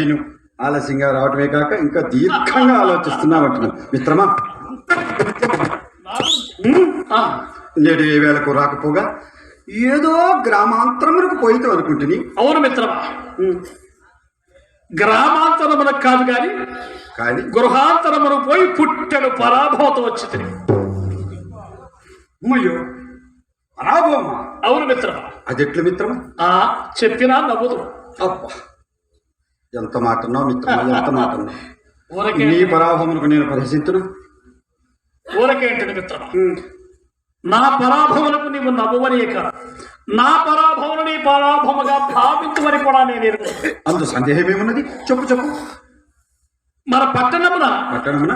నువ్వు ఆలస్యంగా రావటమే కాక ఇంకా దీర్ఘంగా ఆలోచిస్తున్నావంటున్నావు మిత్రమా? నేడు ఏ వేళకు రాకపోగా ఏదో గ్రామాంతరములకు పోయితే అనుకుంటుని. అవును మిత్రమా. గ్రామాంతరములకు కాదు గాని కానీ గృహాంతరమును పోయి పుట్టెడు పరాభవత వచ్చి అమ్మయ్యో పరాభవమా? అవును మిత్రమా. అది ఎట్లు మిత్రమా? ఆ చెప్పినా నవ్వుదు. అబ్బా. ఎంత మాటన్నావు మిత్రమా? ఎంత ఊరకే నీ పరాభవములకు నేను పరిహసించును ఊరకేంటిది మిత్రమా? నా పరాభవనకు నీవు నవ్వవనే కాదు నా పరాభవను నీ పరాభవముగా భావించమని కూడా నేను. అందు సందేహం ఏమున్నది? చెప్పు చెప్పు. మన పట్టణమున పట్టణమున?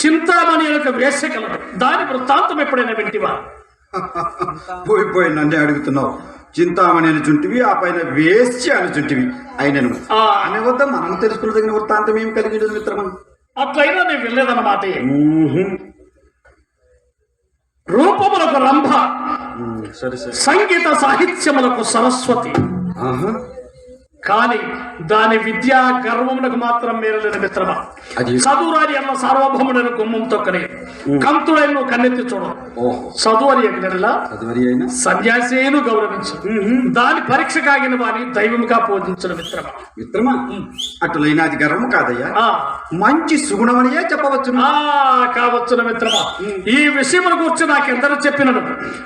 చింతామణి యొక్క వేశ్య కలదు. దాని వృత్తాంతం ఎప్పుడైనా వింటివా? పోయి పోయి నన్నే అడుగుతున్నావు. చింతామణి అని చుంటివి ఆ పైన వేశ్య అని చుంటివి అయినను. ఆ, ఆమె వద్ద మనం తెలుసుకున్నదగిన వృత్తాంతం ఏం కలిగి మిత్రమా? అట్లయినా నేను వెళ్ళేదన్నమాట. రూపములకు రంభ మ్మ్, సరే సరే. సంగీత సాహిత్యములకు సరస్వతి. ఆహా. కాని దాని విద్యా గర్వమునకు మాత్రం మిత్రమా? అది చదువురాని అన్న సార్వభౌముడైన గుమ్మం తొక్కనే కంతుడైన కన్నెత్తి చూడ. చదువు అని ఎగినలా మరి అయినా? సన్యాసేను గౌరవించు. దాని పరీక్ష కాగిన వాని దైవముగా పూజించిన మిత్రమా? మిత్రమా? అటులైన అది గర్వము కాదయ్యా. మంచి సుగుణమనియే చెప్పవచ్చును. ఆ కావచ్చున మిత్రమా. ఈ విషయముల గురించి నాకెందరూ చెప్పినను.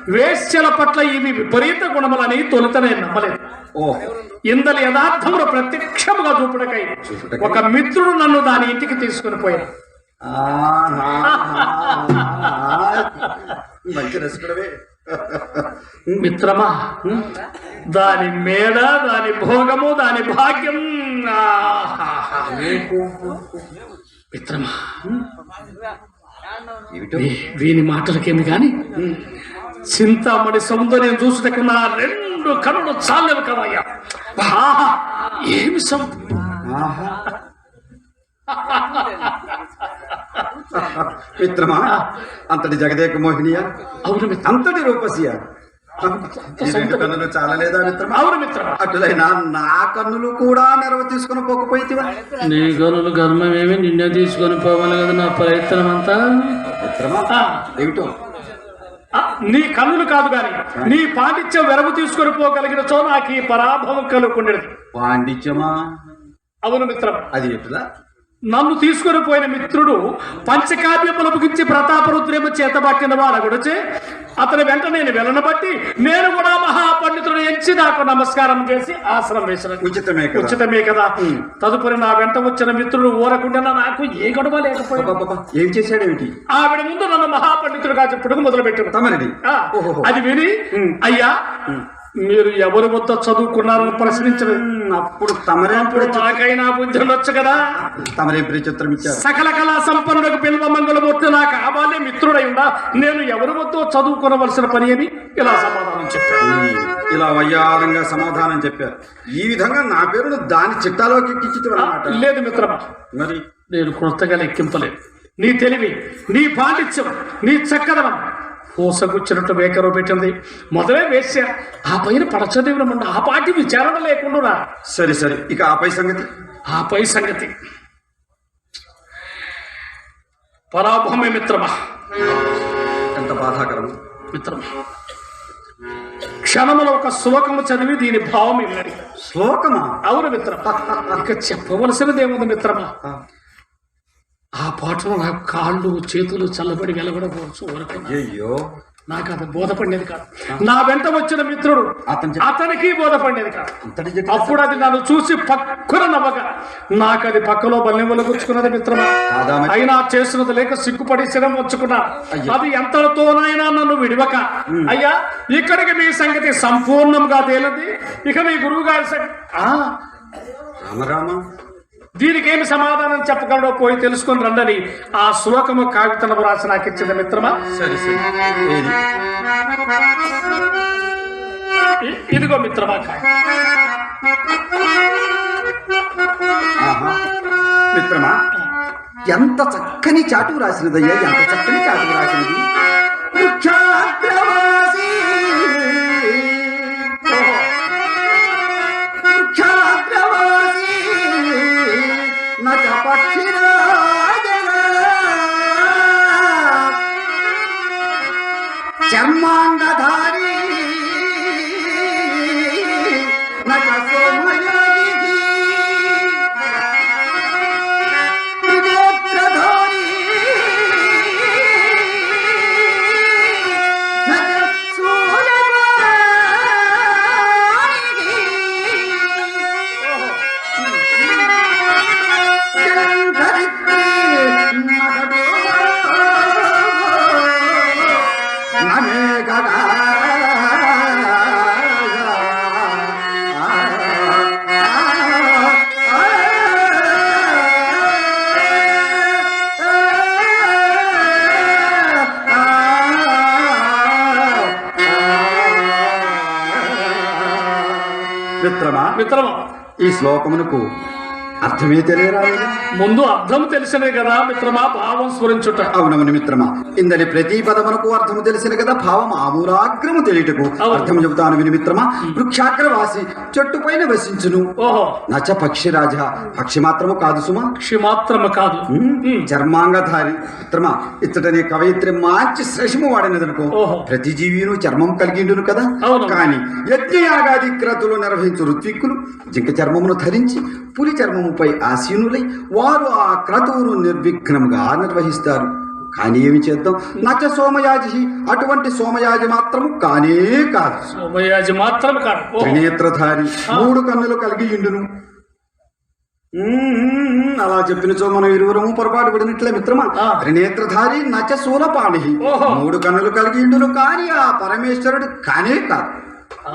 వేశ్యల పట్ల ఇవి విపరీత గుణములని తొలుత నేను నమ్మలేదు. ఇందలి యథార్థములు ప్రత్యక్షముగా చూపుటకై. ఒక మిత్రుడు నన్ను దాని ఇంటికి తీసుకుని పోయాను. మంచి రసికుడవే మిత్రమా దాని మేడ దాని భోగము దాని భాగ్యం. మిత్రమా వీని మాటలకేమి గాని చింతామణి సౌందర్యం చూసుటకు నా రెండు కనులు చాలేవు కదయ్యా. ఆహా, ఏమి సం ఆహా. మిత్రమా అంతటి జగదేక మోహినియా? అవును అంతటి రూపసియా? ఈ రెండు కన్నులు చాలలేదా మిత్రమా? అవును మిత్రమా అటులైనా నా కన్నులు కూడా నెరవ తీసుకుని పోకపోయితివా? నీ గనులు గర్మమేమి నిన్నే తీసుకొని పోవాలి కదా నా ప్రయత్నం అంతా మిత్రమా ఏమిటో? నీ కన్నులు కాదు గాని నీ పాండిత్యం వెరవు తీసుకొని పోగలిగిన చో నాకు ఈ పరాభవం కలుగుకుండేది. పాండిత్యమా? అవును మిత్రమా అది ఎటులా నన్ను తీసుకొని పోయిన మిత్రుడు పంచకావ్యములు ముగించి ప్రతాపరుద్రేమ చేతబట్టిన వాడు అగుడచే అతని వెంట నేను వెళ్ళను బట్టి నేను కూడా మహాపండితుడు ఎంచి నాకు నమస్కారం చేసి ఆసనం వేసిన ఉచితమే ఉచితమే కదా. తదుపరి నా వెంట వచ్చిన మిత్రుడు ఊరకుండా నాకు ఏ గొడవ లేకపోయింది. ఏం చేశాడేమిటి ఆవిడ ముందు నన్ను మహాపండితుడుగా చెప్పుడుకు మొదలు పెట్టాడు. అది విని అయ్యా మీరు ఎవరి వద్ద చదువుకున్నారని ప్రశ్నించదు ఉమ్, అప్పుడు తమరే అప్పుడు నాకైనా బుద్ధి ఉండొచ్చు కదా? తమరే చిత్రం ఇచ్చారు. సకల కళా సంపన్నులకు పిల్వ మంగళమూర్తి నా కావాలే మిత్రుడై ఉండా నేను ఎవరి వద్దో చదువుకోవలసిన పని అని ఇలా సమాధానం చెప్పాను ఉమ్, ఇలా వయ్యారంగా సమాధానం చెప్పారు. ఈ విధంగా నా పేరును దాని చిట్టాలోకి ఎక్కించుతూ అన్నమాట. లేదు మిత్రమా. మరి? నేను కృతగా లెక్కింపలేదు నీ తెలివి నీ పాండిత్యం నీ చక్కదనం పూసగుచ్చినట్టు వేకరో పెట్టింది. మొదలే వేశ్య ఆ పైన పడచదేవుల ముందు ఆ పాటి విచారణ లేకుండా సరే సరే ఇక ఆపై సంగతి? ఆ పై సంగతి. పరాభవమే మిత్రమా? ఎంత బాధాకరం. మిత్రమా? క్షణములో ఒక శ్లోకము చదివి దీని భావం ఇవ్వండి శ్లోకమా? అవును మిత్రమా. ఇక చెప్పవలసినది ఏముంది మిత్రమా? ఆ, పాటలో నాకు కాళ్ళు చేతులు చల్లబడి వెలగడపోవచ్చు ఊరక అయ్యయ్యో. నాకు అది బోధపడేది కాదు. నా వెంట వచ్చిన మిత్రుడు అతను అతనికి బోధపడేది కాదు. అప్పుడు అది నన్ను చూసి పక్కన నవ్వక నాకు అది పక్కలో బల్లెములు గుచ్చుకున్నది మిత్రమా? అయినా చేసినది లేక సిగ్గుపడి శరం వచ్చుకున్నా అయ్యో. అది ఎంతటితోనైనా నన్ను విడివక. అయ్యా ఇక్కడికి మీ సంగతి సంపూర్ణంగా తేలింది. ఇక మీ గురువు గారి సంగతి ఆ, రామరామ దీనికి ఏమి సమాధానం చెప్పగలడో పోయి తెలుసుకొని రండని ఆ శ్లోకము కాగితము రాసి నాకు ఇచ్చింది మిత్రమా సరే సరే ఇదిగో మిత్రమా. మిత్రమా ఎంత చక్కని చాటు రాసినదయ్యా ఎంత చక్కని చాటు రాసినది. మిత్రమా మిత్రమా ఈ శ్లోకమునకు అర్థమే తెలియరాలేదా ముందు అర్థం తెలిసినది కదా మిత్రమా భావం స్ఫురించుట. అవునవును మిత్రమా. ఇందలి ప్రతి పదమునకు అర్థము తెలిసిన కదా భావం ఆమూలాగ్రము తెలియటకు. అర్థం చెబుతాను విని మిత్రమా. వృక్షాగ్రవాసి చెట్టు పైన వసించును. ఓహో. నచ పక్షి రాజా పక్షి మాత్రము కాదు సుమా. క్షమాత్రము కాదు. ఉమ్, చర్మాంగధారి. మిత్రమా ఇచ్చటనే కవయిత్రి మంచి శ్రేషము వాడినదనుకో. ప్రతి జీవిను చర్మం కలిగిండును కదా. కానీ యజ్ఞయాగాది క్రతులు నిర్వహించు ఋత్విక్కులు. జింక చర్మమును ధరించి పులి చర్మముపై ఆసీనులై వారు ఆ క్రతువును నిర్విఘ్నంగా నిర్వహిస్తారు. కానీ ఏమి చేద్దాం? నచ సోమయాజి అటువంటి సోమయాజి మాత్రము కానే కాదు. సోమయాజి మాత్రం కాదు. త్రినేత్రధారి మూడు కన్నులు కలిగి ఇండును. అలా చెప్పినచో మనం ఇరువురము పొరపాటు పడినట్లే మిత్రమా. త్రినేత్రధారి నచ శూలపాణి. మూడు కన్నులు కలిగి ఇండును కానీ ఆ పరమేశ్వరుడు కానే కాదు.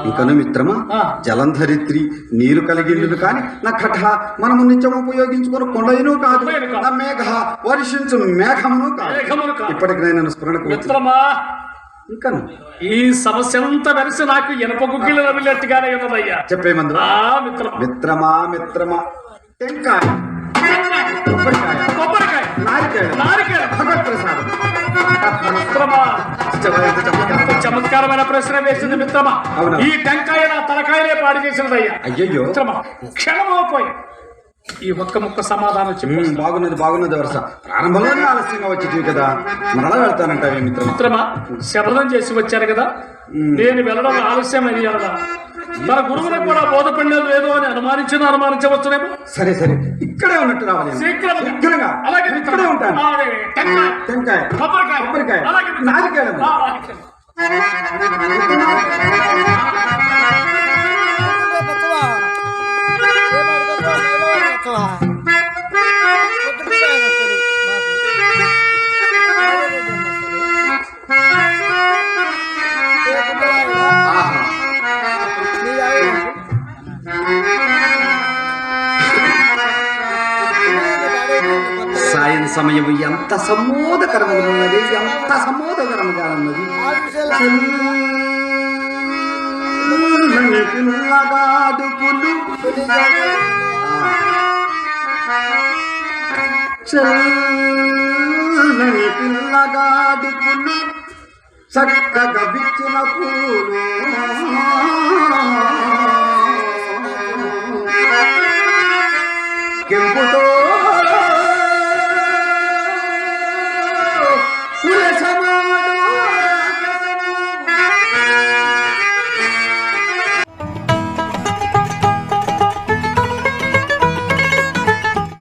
ఇంకను మిత్రమా. జలంధరిత్రి నీరు కలిగిండును కానీ నా కఠ మనము నిత్యం ఉపయోగించుకున్న కొండయును కాదు. నా మేఘ వర్షించు మేఘమును కాదు. ఇప్పటికి నేను స్మరణకు మిత్రమా? ఇంకను. ఈ సమస్య అంతా వెలిసి నాకు ఇనప గుగ్గిలు నవ్వినట్టుగానే ఉన్నదయ్యా. చెప్పే మందు ఆ మిత్రమా. మిత్రమా టెంకాయ. కొబ్బరికాయ. కొబ్బరికాయ. నారికాయ నారికేళ భగవత్ ప్రసాదం. మిత్రమా. చమత్కారమైన ప్రశ్న వేసింది మిత్రమా? ఈ టెంకాయ నా తలకాయనే పాడు చేసినదయ్యా. అయ్యయ్యో. మిత్రమా క్షణమో పోయి. ఈ ఒక్క ముక్క సమాధానం చెప్పు. బాగున్నది బాగున్నది వరుస. ప్రారంభంలోనే ఆలస్యంగా వచ్చేటివి కదా మరలా వెళ్తానంటావే మిత్రమా? మిత్రమా శపథం చేసి వచ్చారు కదా నేను వెళ్ళడం ఆలస్యమైంది కదా తన గురువులకు కూడా బోధపడినది లేదు అని అనుమానించిన అనుమానించవచ్చునేమో? సరే సరే. ఇక్కడే ఉన్నట్టు రావాలి. శీఘ్రం. శీఘ్రంగా. అలాగే ఇక్కడే. ఉంటాను. అదే, టెంకాయ. కొబ్బరికాయ. అలాగే సమయం ఎంత సమోదకరముగా ఉన్నది ఎంత సమోదకరముగా ఉన్నది చల్లని చల్లని పిల్లగాడుపులు చక్కగా విచ్చిన పూలు. కెంపుతో